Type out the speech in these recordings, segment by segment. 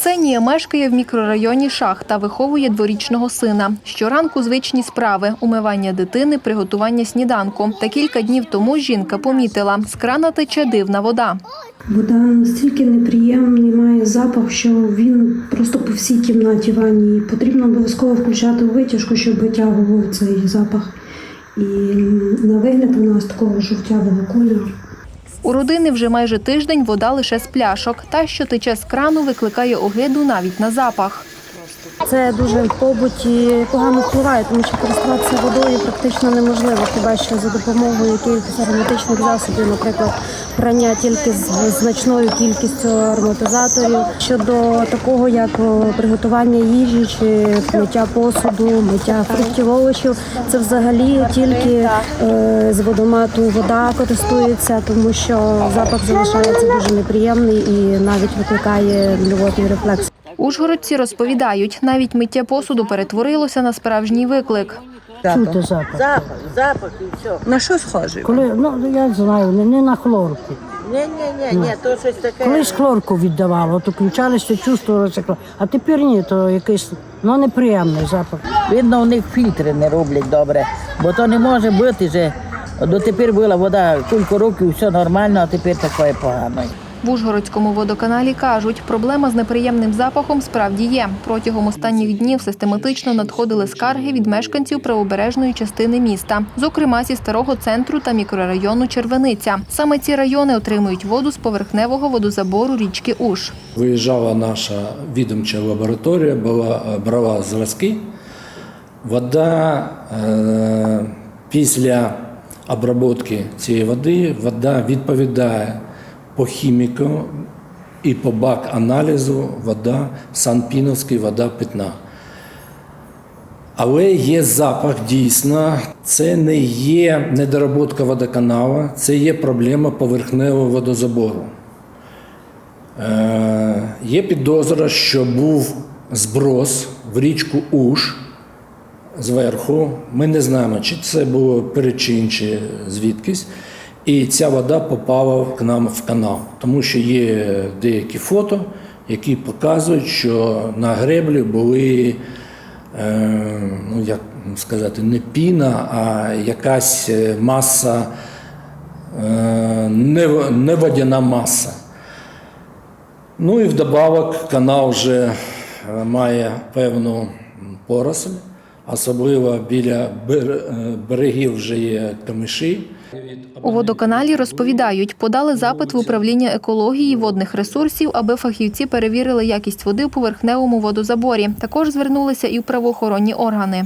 Ксенія мешкає в мікрорайоні Шах та виховує дворічного сина. Щоранку звичні справи – умивання дитини, приготування сніданку. Та кілька днів тому жінка помітила – з крана тече дивна вода. Вода настільки неприємний, має запах, що він просто по всій кімнаті ванні. Потрібно обов'язково включати витяжку, щоб витягував цей запах. І на вигляд у нас такого жовтявого кольору. У родини вже майже тиждень вода лише з пляшок. Та, що тече з крану, викликає огиду навіть на запах. Це дуже в побуті погано впливає, тому що користуватися водою практично неможливо, хіба що за допомогою якихось ароматичних засобів, наприклад, прання тільки з значною кількістю ароматизаторів. Щодо такого, як приготування їжі чи миття посуду, миття фруктів, овочів, це взагалі тільки е, з водомату вода користується, тому що запах залишається дуже неприємний і навіть викликає блювотний рефлекс. Ужгородці розповідають, навіть миття посуду перетворилося на справжній виклик. Чути запах. Запах, запах і все. На що схожий? Коли, ну я знаю, не, не на хлорку. Ні, ні, ні, ні, то щось таке. Колись хлорку віддавало, то включалися, чувствувалося хлор. А тепер ні, то якийсь ну, неприємний запах. Видно, у них фільтри не роблять добре, бо то не може бути же. Дотепер була вода кілька років, все нормально, а тепер таке погано. В Ужгородському водоканалі кажуть, проблема з неприємним запахом справді є. Протягом останніх днів систематично надходили скарги від мешканців правобережної частини міста, зокрема зі старого центру та мікрорайону Червениця. Саме ці райони отримують воду з поверхневого водозабору річки Уж. Виїжджала наша відомча лабораторія, була, брала зразки. Вода е, після обробки цієї води вода відповідає по хіміку і по бак аналізу вода Санпіновський вода питна. Але є запах дійсно. Це не є недоработка водоканалу, це є проблема поверхневого водозабору. Е, Є підозра, що був зброс в річку Уж зверху. Ми не знаємо, чи це було перечин, чи звідкись. І ця вода попала к нам в канал, тому що є деякі фото, які показують, що на греблі були, е, ну як сказати, не піна, а якась маса, е, не, водяна маса. Ну і вдобавок канал вже е, має певну поросль, особливо біля е, берегів вже є камиші. У водоканалі розповідають, подали запит в управління екології водних ресурсів, аби фахівці перевірили якість води у поверхневому водозаборі. Також звернулися і в правоохоронні органи.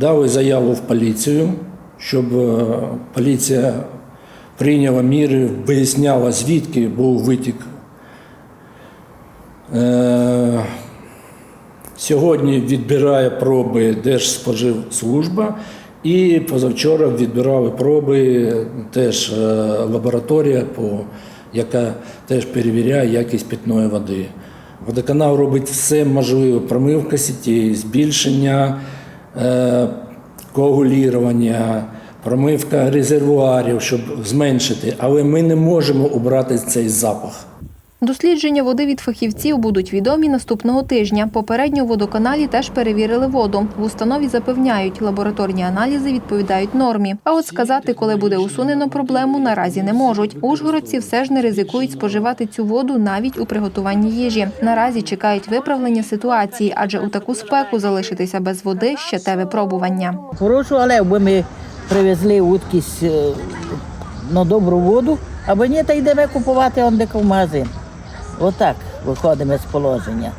Дали заяву в поліцію, щоб е, поліція прийняла міри, виясняла, звідки був витік. Е, Сьогодні відбирає проби Держспоживслужба і позавчора відбирали проби теж е, лабораторія, яка теж перевіряє якість питної води. Водоканал робить все можливе, промивка сітей, збільшення е, коагулірування, промивка резервуарів, щоб зменшити, але ми не можемо обрати цей запах. Дослідження води від фахівців будуть відомі наступного тижня. Попередньо у водоканалі теж перевірили воду. В установі запевняють, лабораторні аналізи відповідають нормі. А от сказати, коли буде усунено проблему, наразі не можуть. Ужгородці все ж не ризикують споживати цю воду навіть у приготуванні їжі. Наразі чекають виправлення ситуації, адже у таку спеку залишитися без води ще те випробування. Хорошу, але якби ми привезли уткість е, на добру воду, або ні, то йдемо купувати он де в магазин. Отак виходимо з положення.